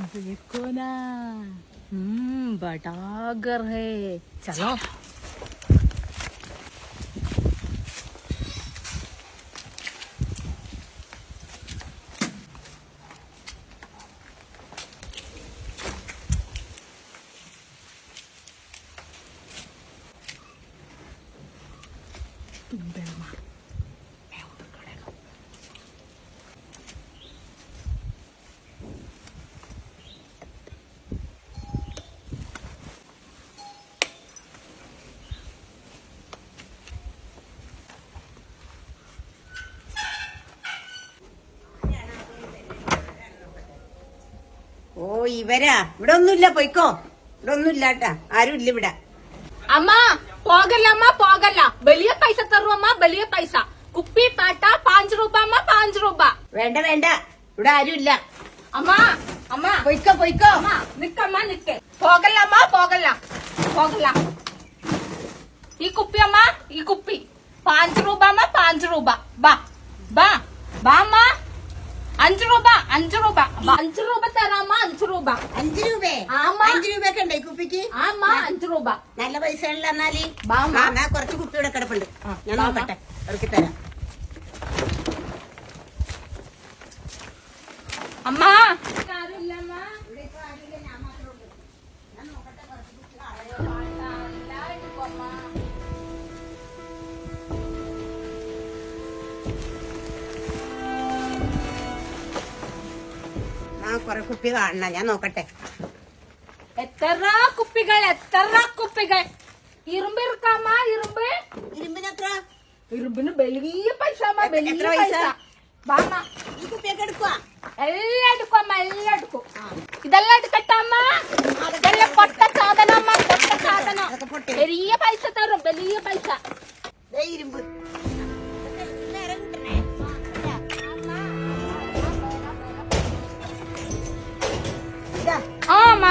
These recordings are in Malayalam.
तो देखो ना हम्म बड़ा घर है। चलो। तुम ഇവരാ ഇവിടെ ഒന്നുമില്ല പോയിക്കോ. ഇവിടെ ഒന്നുമില്ല കേട്ടാ. ആരും ഇല്ല ഇവിടെ. അമ്മ പോകല്ല അമ്മ പോകല്ല. വലിയ പൈസ തരും അമ്മ വലിയ പൈസ. കുപ്പി പാട്ട പാഞ്ച് രൂപ അമ്മ പാഞ്ച് രൂപ. വേണ്ട വേണ്ട. ഇവിടെ ആരും ഇല്ല. അമ്മ അമ്മ. പോയിക്കോ പോയിക്കോ. അമ്മ നിക്കമ്മ നിക്ക്. പോകല്ല അമ്മ പോകല്ല. പോകല്ല. ഈ കുപ്പി അമ്മ ഈ കുപ്പി. പാഞ്ച് രൂപ അമ്മ പാഞ്ച് രൂപ. ബാ ബാ ബാ അമ്മ. അഞ്ച് രൂപ അഞ്ചു രൂപ അഞ്ചു രൂപ തരാമ അഞ്ചു രൂപ അഞ്ചു രൂപ. അഞ്ചു രൂപയൊക്കെ ഉണ്ടോ കുപ്പിക്ക് ആമ്മ അഞ്ചു രൂപ നല്ല പൈസ ഉള്ള എന്നാൽ കുറച്ച് കുപ്പിയുടെ കിടപ്പുണ്ട് ഞാൻ. നോക്കട്ടെ അവർക്ക് തരാം അമ്മ കുറെ കുപ്പി കാണണം. ഞാൻ നോക്കട്ടെ. എത്ര കുപ്പികൾ എത്ര കുപ്പികൾ? ഇരുമ്പ് ഇരിക്കാമ്മ ഇരുമ്പ്? ഇരുമ്പിനെത്ര ഇരുമ്പിന് വലിയ പൈസ വലിയ പൈസ? വാമ്മ ഈ കുപ്പിയൊക്കെ എടുക്കുക എല്ലാം എടുക്കും എല്ലാം എടുക്കും. ഇതെല്ലാം എടുക്കട്ടെ അമ്മ? ഇതെല്ലാം പൊട്ട സാധനം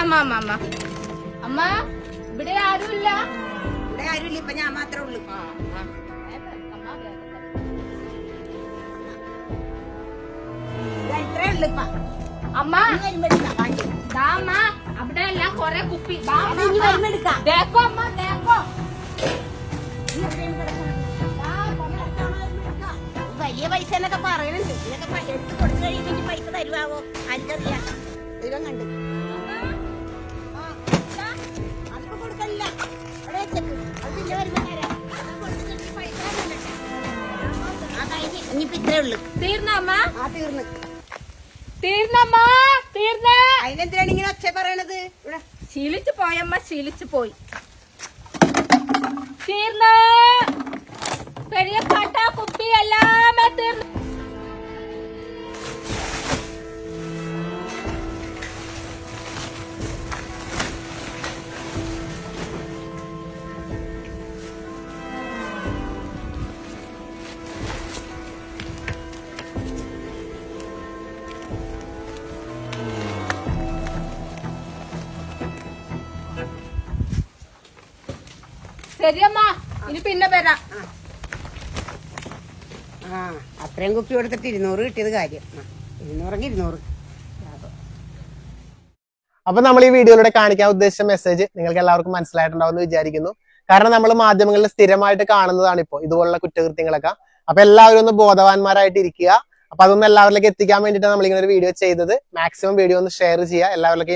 അമ്മ അമ്മ അമ്മ അമ്മ ഇവിടെ ആരുമില്ല? ഇവിടെ ആരുമില്ല ഇപ്പൊ ഞാൻ മാത്രമേ ഉള്ളൂ. ഇത്രേ ഉള്ളു ഇപ്പൊ. അമ്മ ഇനി വരുമ്പോ എടുക്കാം. വാങ്ങി ദാ അമ്മ അവിടെ എല്ലാം കൊറേ കുപ്പി. ദേക്കോ അമ്മ ദേക്കോ. വലിയ പൈസ എന്നൊക്കെ പറയണുണ്ട്. ഇതൊക്കെ എടുത്ത് കൊടുത്തു കഴിയുമ്പോ പൈസ തരുവാവോ? അഞ്ചറിയാ ദൈവം കണ്ട്. ഇനിയിപ്പോ ഇത്രേ ഉള്ളു തീർന്ന അമ്മ ആ തീർന്ന്. തീർന്നമ്മ തീർന്ന. അതിനെന്തിനാണ് ഇങ്ങനെ ഒച്ച പറയണത്? ഇവിടെ. ശീലിച്ചു പോയമ്മ ശീലിച്ചു പോയി. തീർന്ന. പെരിയ പാട്ട കുപ്പി എല്ലാമേ തീർന്നു. ശരിയമ്മ ഇനി പിന്നെ വരാം. ആ അത്രയും കുപ്പി കൊടുത്തിട്ട് ഇരുന്നൂറ് കിട്ടിയത് കാര്യം. ഇരുന്നൂറെങ്കിൽ ഇരുന്നൂറ്. അപ്പൊ നമ്മൾ ഈ വീഡിയോയിലൂടെ കാണിക്കാൻ ഉദ്ദേശിച്ച മെസ്സേജ് നിങ്ങൾക്ക് എല്ലാവർക്കും മനസ്സിലായിട്ടുണ്ടാവുമെന്ന് വിചാരിക്കുന്നു. കാരണം നമ്മൾ മാധ്യമങ്ങളിൽ സ്ഥിരമായിട്ട് കാണുന്നതാണ് ഇപ്പോൾ ഇതുപോലുള്ള കുറ്റകൃത്യങ്ങളൊക്കെ. അപ്പൊ എല്ലാവരും ഒന്ന് ബോധവാന്മാരായിട്ട് ഇരിക്കുക. അപ്പൊ അതൊന്ന് എല്ലാവരിലേക്ക് എത്തിക്കാൻ വേണ്ടിയിട്ടാണ് നമ്മൾ ഇങ്ങനെ ഒരു വീഡിയോ ചെയ്തത്. മാക്സിമം വീഡിയോ ഒന്ന് ഷെയർ ചെയ്യുക. എല്ലാവരിലേക്കും